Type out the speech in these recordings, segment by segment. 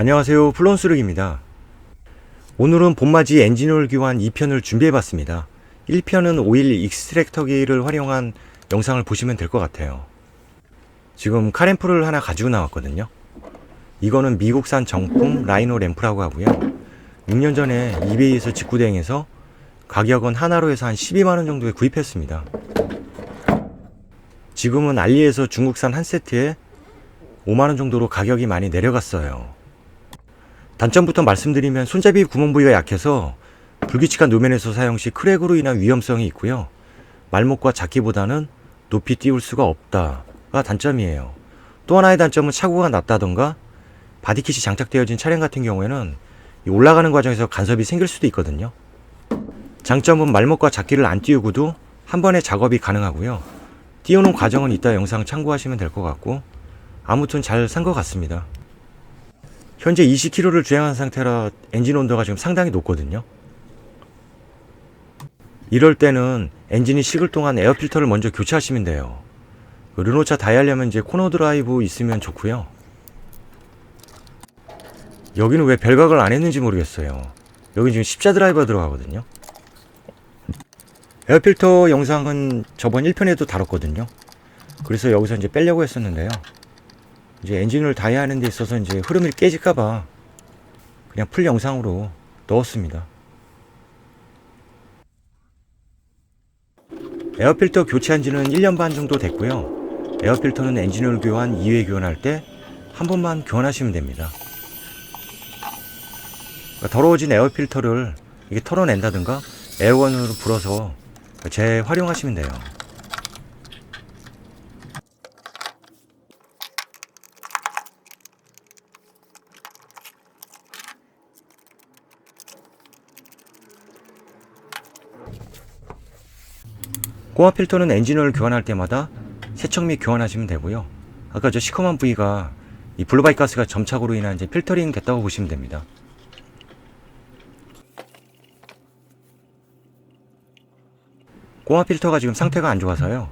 안녕하세요. 플론스륵입니다. 오늘은 봄맞이 엔진오일 교환 2편을 준비해봤습니다. 1편은 오일 익스트랙터기를 활용한 영상을 보시면 될 것 같아요. 지금 카램프를 하나 가지고 나왔거든요. 이거는 미국산 정품 라이노 램프라고 하고요. 6년 전에 이베이에서 직구대행해서 가격은 하나로 해서 한 12만원 정도에 구입했습니다. 지금은 알리에서 중국산 한 세트에 5만원 정도로 가격이 많이 내려갔어요 단점부터 말씀드리면 손잡이 구멍 부위가 약해서 불규칙한 노면에서 사용 시 크랙으로 인한 위험성이 있고요. 말목과 작기보다는 높이 띄울 수가 없다가 단점이에요. 또 하나의 단점은 차고가 낮다던가 바디킷이 장착되어진 차량 같은 경우에는 이 올라가는 과정에서 간섭이 생길 수도 있거든요. 장점은 말목과 작기를 안 띄우고도 한 번에 작업이 가능하고요. 띄우는 과정은 이따 영상 참고하시면 될 것 같고 아무튼 잘 산 것 같습니다. 현재 20km를 주행한 상태라 엔진 온도가 지금 상당히 높거든요. 이럴 때는 엔진이 식을 동안 에어 필터를 먼저 교체하시면 돼요. 그 르노차 다이하려면 이제 코너 드라이브 있으면 좋고요. 여기는 왜 별각을 안 했는지 모르겠어요. 여기 지금 십자 드라이버 들어가거든요. 에어 필터 영상은 저번 1편에도 다뤘거든요. 그래서 여기서 이제 빼려고 했었는데요. 이제 엔진을 다이하는 데 있어서 이제 흐름이 깨질까봐 그냥 풀 영상으로 넣었습니다. 에어필터 교체한 지는 1년 반 정도 됐고요. 에어필터는 엔진오일 교환 2회 교환할 때 한 번만 교환하시면 됩니다. 그러니까 더러워진 에어필터를 이게 털어낸다든가 에어건으로 불어서 재활용하시면 돼요. 고압 필터는 엔진오일 교환할 때마다 세척 및 교환하시면 되고요. 아까 저 시커먼 부위가 이 블루바이 가스가 점착으로 인한 이제 필터링 됐다고 보시면 됩니다. 고압 필터가 지금 상태가 안 좋아서요.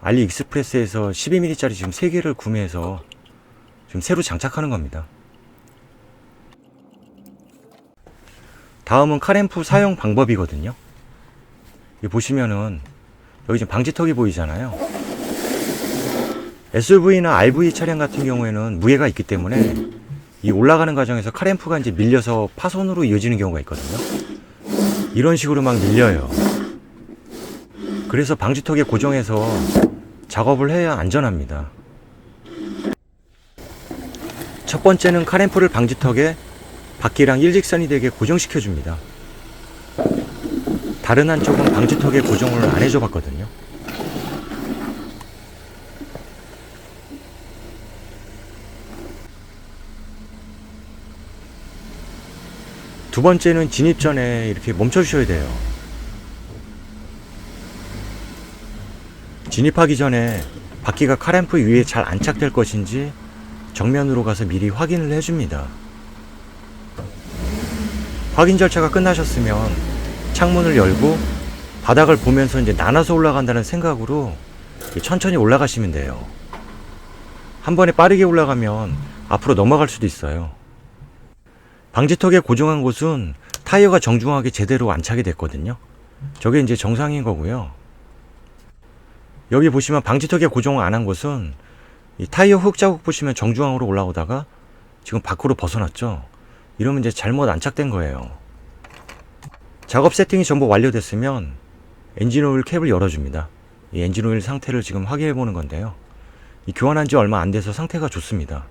알리 익스프레스에서 12mm짜리 지금 3개를 구매해서 지금 새로 장착하는 겁니다. 다음은 카램프 사용 방법이거든요. 보시면은 여기 지금 방지턱이 보이잖아요. SUV나 RV 차량 같은 경우에는 무게가 있기 때문에 이 올라가는 과정에서 카램프가 이제 밀려서 파손으로 이어지는 경우가 있거든요. 이런 식으로 막 밀려요. 그래서 방지턱에 고정해서 작업을 해야 안전합니다. 첫 번째는 카램프를 방지턱에 바퀴랑 일직선이 되게 고정시켜 줍니다. 다른 한쪽은 방지턱에 고정을 안 해줘 봤거든요. 두 번째는 진입 전에 이렇게 멈춰 주셔야 돼요. 진입하기 전에 바퀴가 카램프 위에 잘 안착될 것인지 정면으로 가서 미리 확인을 해줍니다. 확인 절차가 끝나셨으면 창문을 열고 바닥을 보면서 이제 나눠서 올라간다는 생각으로 천천히 올라가시면 돼요. 한 번에 빠르게 올라가면 앞으로 넘어갈 수도 있어요. 방지턱에 고정한 곳은 타이어가 정중하게 제대로 안착이 됐거든요. 저게 이제 정상인 거고요. 여기 보시면 방지턱에 고정 안 한 곳은 이 타이어 흙 자국 보시면 정중앙으로 올라오다가 지금 밖으로 벗어났죠. 이러면 이제 잘못 안착된 거예요. 작업 세팅이 전부 완료됐으면 엔진오일 캡을 열어줍니다. 이 엔진오일 상태를 지금 확인해 보는 건데요. 이 교환한 지 얼마 안 돼서 상태가 좋습니다.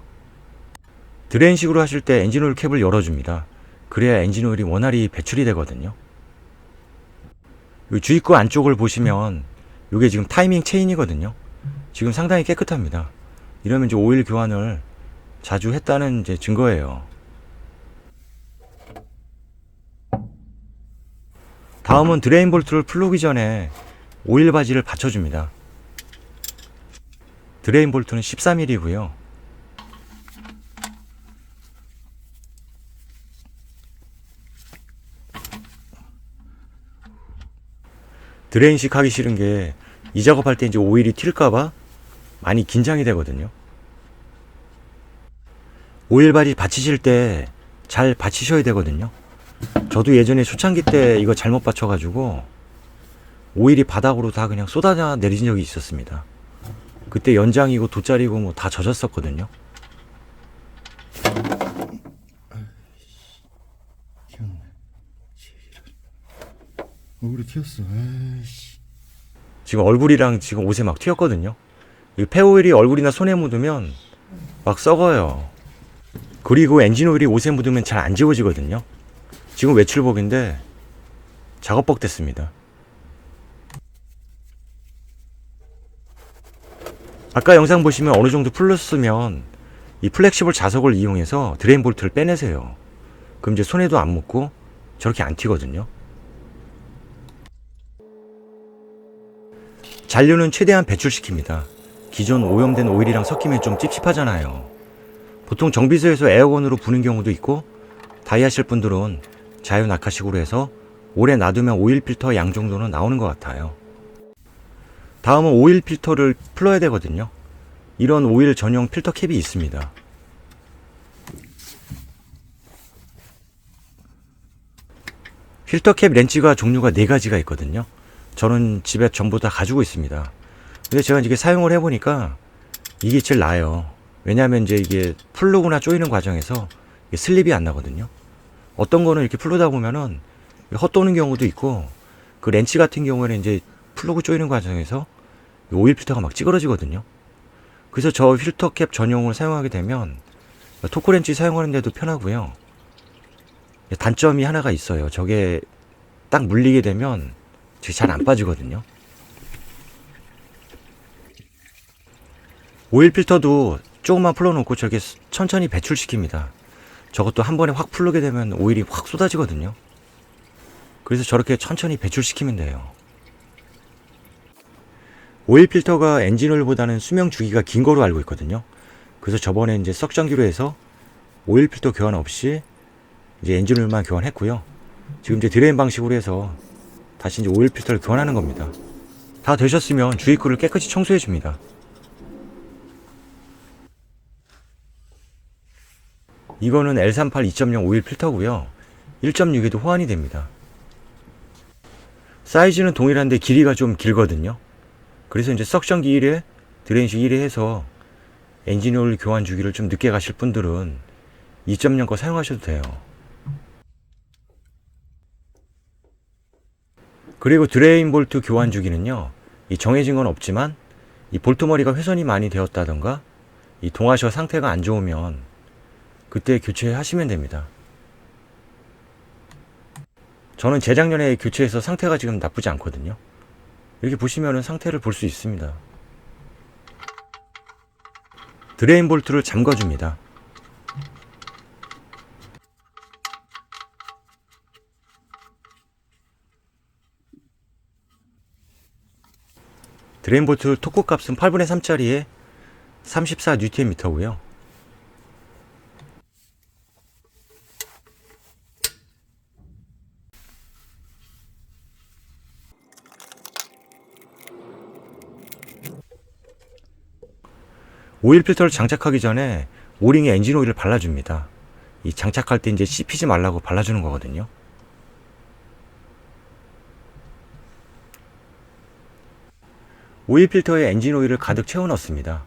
드레인식으로 하실 때 엔진오일 캡을 열어줍니다. 그래야 엔진오일이 원활히 배출이 되거든요. 이 주입구 안쪽을 보시면 이게 지금 타이밍 체인이거든요. 지금 상당히 깨끗합니다. 이러면 이제 오일 교환을 자주 했다는 이제 증거예요. 다음은 드레인 볼트를 풀르기 전에 오일 바지를 받쳐줍니다. 드레인 볼트는 13mm고요. 드레인식 하기 싫은 게 이 작업할 때 이제 오일이 튈까봐 많이 긴장이 되거든요. 오일발이 받치실 때 잘 받치셔야 되거든요. 저도 예전에 초창기 때 이거 잘못 받쳐가지고 오일이 바닥으로 다 그냥 쏟아져 내린 적이 있었습니다. 그때 연장이고 돗자리고 뭐 다 젖었었거든요. 얼굴이 튀었어. 아이씨. 지금 얼굴이랑 지금 옷에 막 튀었거든요. 이 폐오일이 얼굴이나 손에 묻으면 막 썩어요. 그리고 엔진 오일이 옷에 묻으면 잘 안 지워지거든요. 지금 외출복인데 작업복 됐습니다. 아까 영상 보시면 어느 정도 풀렸으면 이 플렉시블 자석을 이용해서 드레인 볼트를 빼내세요. 그럼 이제 손에도 안 묻고 저렇게 안 튀거든요. 잔류는 최대한 배출시킵니다. 기존 오염된 오일이랑 섞이면 좀 찝찝하잖아요. 보통 정비소에서 에어건으로 부는 경우도 있고 다이 하실 분들은 자유 낙하식으로 해서 오래 놔두면 오일 필터 양 정도는 나오는 것 같아요. 다음은 오일 필터를 풀어야 되거든요. 이런 오일 전용 필터 캡이 있습니다. 필터 캡 렌치가 종류가 네 가지가 있거든요. 저는 집에 전부 다 가지고 있습니다. 근데 제가 이게 사용을 해보니까 이게 제일 나아요. 왜냐하면 이제 이게 풀르거나 조이는 과정에서 슬립이 안 나거든요. 어떤 거는 이렇게 풀르다 보면은 헛도는 경우도 있고 그 렌치 같은 경우에는 이제 플러그 조이는 과정에서 이 오일 필터가 막 찌그러지거든요. 그래서 저 필터 캡 전용을 사용하게 되면 토크 렌치 사용하는데도 편하고요. 단점이 하나가 있어요. 저게 딱 물리게 되면 잘 안 빠지거든요. 오일 필터도 조금만 풀어놓고 저게 스- 천천히 배출시킵니다. 저것도 한 번에 확 풀르게 되면 오일이 확 쏟아지거든요. 그래서 저렇게 천천히 배출시키면 돼요. 오일 필터가 엔진오일보다는 수명 주기가 긴 거로 알고 있거든요. 그래서 저번에 이제 석정기로 해서 오일 필터 교환 없이 이제 엔진오일만 교환했고요. 지금 이제 드레인 방식으로 해서 다시 이제 오일 필터를 교환하는 겁니다. 다 되셨으면 주입구를 깨끗이 청소해 줍니다. 이거는 L38 2.0 오일 필터고요. 1.6에도 호환이 됩니다. 사이즈는 동일한데 길이가 좀 길거든요. 그래서 이제 석션기 1회, 드레인식 1회 해서 엔진 오일 교환 주기를 좀 늦게 가실 분들은 2.0 거 사용하셔도 돼요. 그리고 드레인 볼트 교환 주기는요. 이 정해진 건 없지만 이 볼트 머리가 훼손이 많이 되었다던가 이 동아셔 상태가 안 좋으면 그때 교체하시면 됩니다. 저는 재작년에 교체해서 상태가 지금 나쁘지 않거든요. 이렇게 보시면은 상태를 볼 수 있습니다. 드레인 볼트를 잠궈줍니다. 드레인 볼트 토크 값은 8분의 3짜리에 34Nm고요. 오일 필터를 장착하기 전에 오링에 엔진 오일을 발라줍니다. 이 장착할 때 이제 씹히지 말라고 발라주는 거거든요. 오일 필터에 엔진 오일을 가득 채워 넣습니다.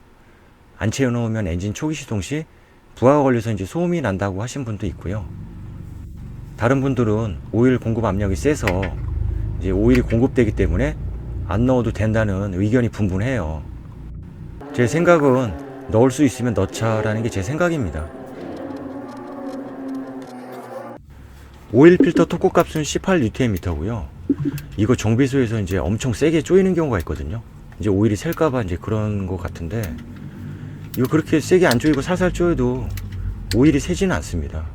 안 채워 넣으면 엔진 초기 시동 시 부하가 걸려서 이제 소음이 난다고 하신 분도 있고요. 다른 분들은 오일 공급 압력이 세서 이제 오일이 공급되기 때문에 안 넣어도 된다는 의견이 분분해요. 제 생각은 넣을 수 있으면 넣자라는 게 제 생각입니다. 오일 필터 토크 값은 18Nm고요. 이거 정비소에서 이제 엄청 세게 조이는 경우가 있거든요. 이제 오일이 셀까봐 이제 그런 것 같은데 이거 그렇게 세게 안 조이고 살살 조여도 오일이 새지는 않습니다.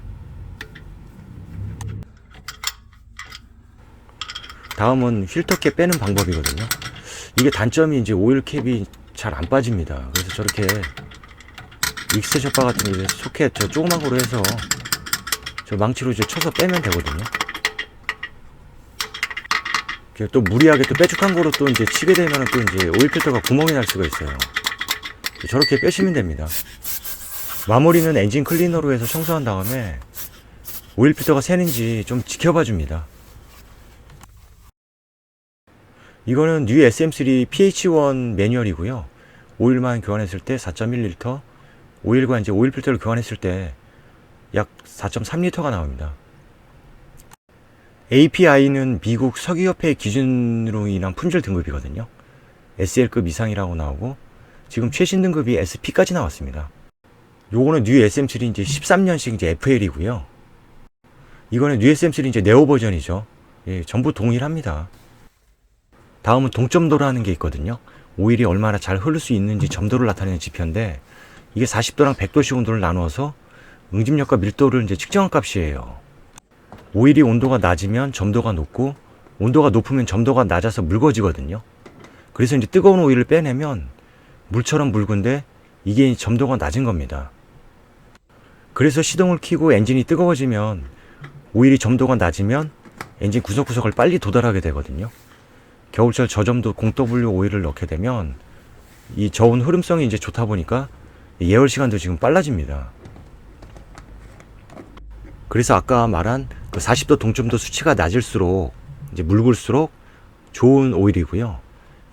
다음은 필터캡 빼는 방법이거든요. 이게 단점이 이제 오일 캡이 잘 안 빠집니다. 그래서 저렇게 익스 셔파 같은 게 소켓 저 조그만 거로 해서 저 망치로 이제 쳐서 빼면 되거든요. 또 무리하게 또 빼죽한 거로 또 이제 치게 되면 또 이제 오일 필터가 구멍이 날 수가 있어요. 저렇게 빼시면 됩니다. 마무리는 엔진 클리너로 해서 청소한 다음에 오일 필터가 새는지 좀 지켜봐 줍니다. 이거는 뉴 SM3 PH1 매뉴얼이고요. 오일만 교환했을 때 4.1리터, 오일과 이제 오일 필터를 교환했을 때 약 4.3리터가 나옵니다. API는 미국 석유협회 기준으로 인한 품질 등급이거든요. SL급 이상이라고 나오고 지금 최신 등급이 SP까지 나왔습니다. 요거는 뉴 SM3 이제 13년식 이제 FL이고요. 이거는 뉴 SM3 이제 네오 버전이죠. 예, 전부 동일합니다. 다음은 동점도라는 게 있거든요. 오일이 얼마나 잘 흐를 수 있는지 점도를 나타내는 지표인데 이게 40도랑 100도씩 온도를 나누어서 응집력과 밀도를 이제 측정한 값이에요. 오일이 온도가 낮으면 점도가 높고 온도가 높으면 점도가 낮아서 묽어지거든요. 그래서 이제 뜨거운 오일을 빼내면 물처럼 묽은데 이게 점도가 낮은 겁니다. 그래서 시동을 켜고 엔진이 뜨거워지면 오일이 점도가 낮으면 엔진 구석구석을 빨리 도달하게 되거든요. 겨울철 저점도 0W 오일을 넣게 되면 이 저온 흐름성이 이제 좋다 보니까 예열 시간도 지금 빨라집니다. 그래서 아까 말한 그 40도 동점도 수치가 낮을수록 이제 묽을수록 좋은 오일이고요.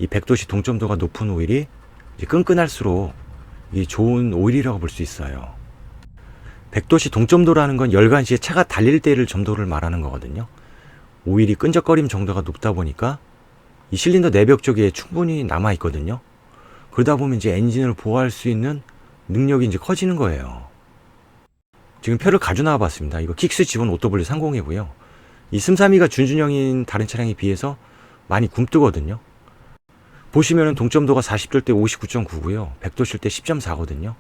이 100도씨 동점도가 높은 오일이 끈끈할수록 이 좋은 오일이라고 볼 수 있어요. 100도씨 동점도라는 건 열간 시에 차가 달릴 때를 점도를 말하는 거거든요. 오일이 끈적거림 정도가 높다 보니까 이 실린더 내벽 쪽에 충분히 남아 있거든요. 그러다 보면 이제 엔진을 보호할 수 있는 능력이 이제 커지는 거예요. 지금 표를 가져 나와 봤습니다. 이거 킥스 지본 OW30이고요. 이 슴삼이가 준준형인 다른 차량에 비해서 많이 굼뜨거든요. 보시면은 동점도가 40도일 때 59.9고요. 100도실 때 10.4거든요.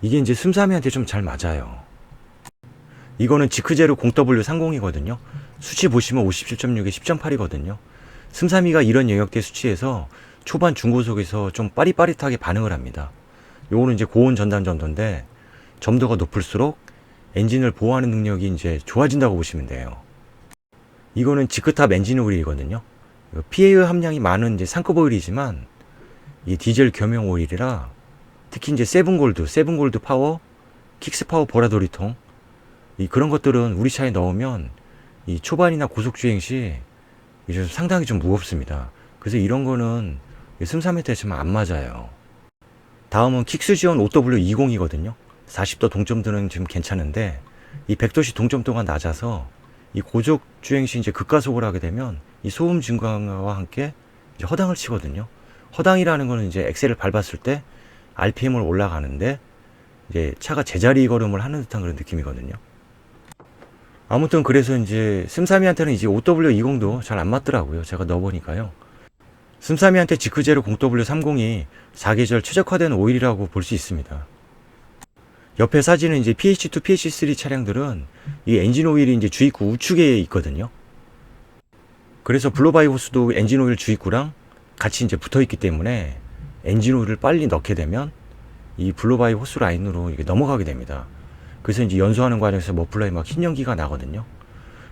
이게 이제 슴삼이한테 좀 잘 맞아요. 이거는 지크제로 0W30이거든요. 수치 보시면 57.6에 10.8이거든요. 슴삼이가 이런 영역대 수치에서 초반 중고속에서 좀 빠릿빠릿하게 반응을 합니다. 요거는 이제 고온 전단 점도인데 점도가 높을수록 엔진을 보호하는 능력이 이제 좋아진다고 보시면 돼요. 이거는 지크탑 엔진 오일이거든요. PA의 함량이 많은 이제 상급 오일이지만 이 디젤 겸용 오일이라 특히 이제 세븐골드, 세븐골드 파워, 킥스 파워 보라돌이통 이 그런 것들은 우리 차에 넣으면 이 초반이나 고속 주행 시 이제 상당히 좀 무겁습니다. 그래서 이런 거는 슴삼한테 좀안 맞아요. 다음은 킥스 지원 OW20이거든요. 40도 동점도는 지금 괜찮은데 이 100도시 동점도가 낮아서 이 고속 주행 시 이제 급가속을 하게 되면 이 소음 증가와 함께 이제 허당을 치거든요. 허당이라는 거는 이제 엑셀을 밟았을 때 RPM을 올라가는데 이제 차가 제자리 걸음을 하는 듯한 그런 느낌이거든요. 아무튼 그래서 이제 슴삼이한테는 이제 OW20도 잘 안 맞더라고요. 제가 넣어보니까요. 슴삼이한테 지크제로 0W30이 사계절 최적화된 오일이라고 볼 수 있습니다. 옆에 사진은 이제 PH2, PH3 차량들은 이 엔진 오일이 이제 주입구 우측에 있거든요. 그래서 블로바이 호스도 엔진 오일 주입구랑 같이 이제 붙어 있기 때문에 엔진 오일을 빨리 넣게 되면 이 블로바이 호스 라인으로 이게 넘어가게 됩니다. 그래서 이제 연소하는 과정에서 머플러에 막 흰 연기가 나거든요.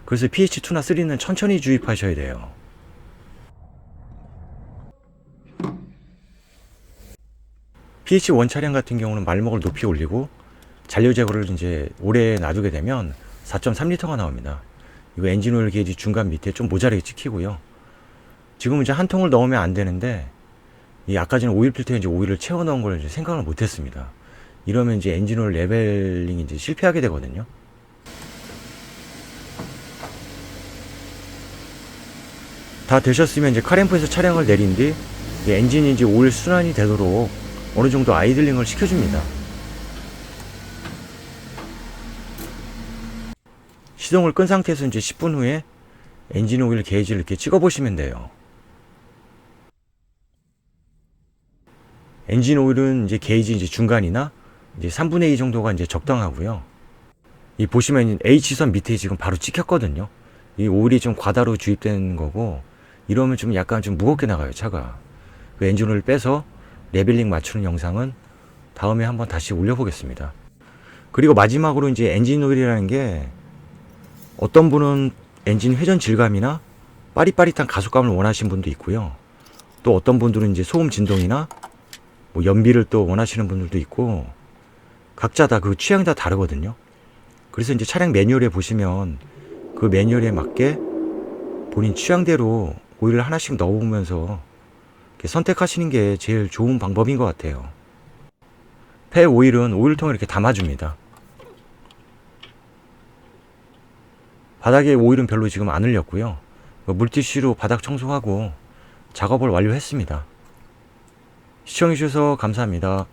그래서 PH2나 3는 천천히 주입하셔야 돼요. PH1 차량 같은 경우는 말목을 높이 올리고 잔료 제거를 이제 오래 놔두게 되면 4.3리터가 나옵니다. 이거 엔진 오일 게이지 중간 밑에 좀 모자라게 찍히고요. 지금 이제 한 통을 넣으면 안 되는데 이 아까 전에 오일 필터에 이제 오일을 채워 넣은 걸 생각을 못 했습니다. 이러면 이제 엔진 오일 레벨링이 이제 실패하게 되거든요. 다 되셨으면 이제 카램프에서 차량을 내린 뒤이 엔진이 이제 오일 순환이 되도록 어느 정도 아이들링을 시켜줍니다. 시동을 끈 상태에서 이제 10분 후에 엔진 오일 게이지를 이렇게 찍어 보시면 돼요. 엔진 오일은 이제 게이지 이제 중간이나 이제 3분의 2 정도가 이제 적당하고요. 이 보시면 H선 밑에 지금 바로 찍혔거든요. 이 오일이 좀 과다로 주입되는 거고 이러면 좀 약간 좀 무겁게 나가요 차가. 그 엔진 오일 빼서 레벨링 맞추는 영상은 다음에 한번 다시 올려보겠습니다. 그리고 마지막으로 이제 엔진 오일이라는 게 어떤 분은 엔진 회전 질감이나 빠릿빠릿한 가속감을 원하시는 분도 있고요. 또 어떤 분들은 이제 소음 진동이나 뭐 연비를 또 원하시는 분들도 있고 각자 다 그 취향이 다 다르거든요. 그래서 이제 차량 매뉴얼에 보시면 그 매뉴얼에 맞게 본인 취향대로 오일을 하나씩 넣어보면서 선택하시는 게 제일 좋은 방법인 것 같아요. 폐 오일은 오일통에 이렇게 담아줍니다. 바닥에 오일은 별로 지금 안 흘렸고요. 뭐 물티슈로 바닥 청소하고 작업을 완료했습니다. 시청해주셔서 감사합니다.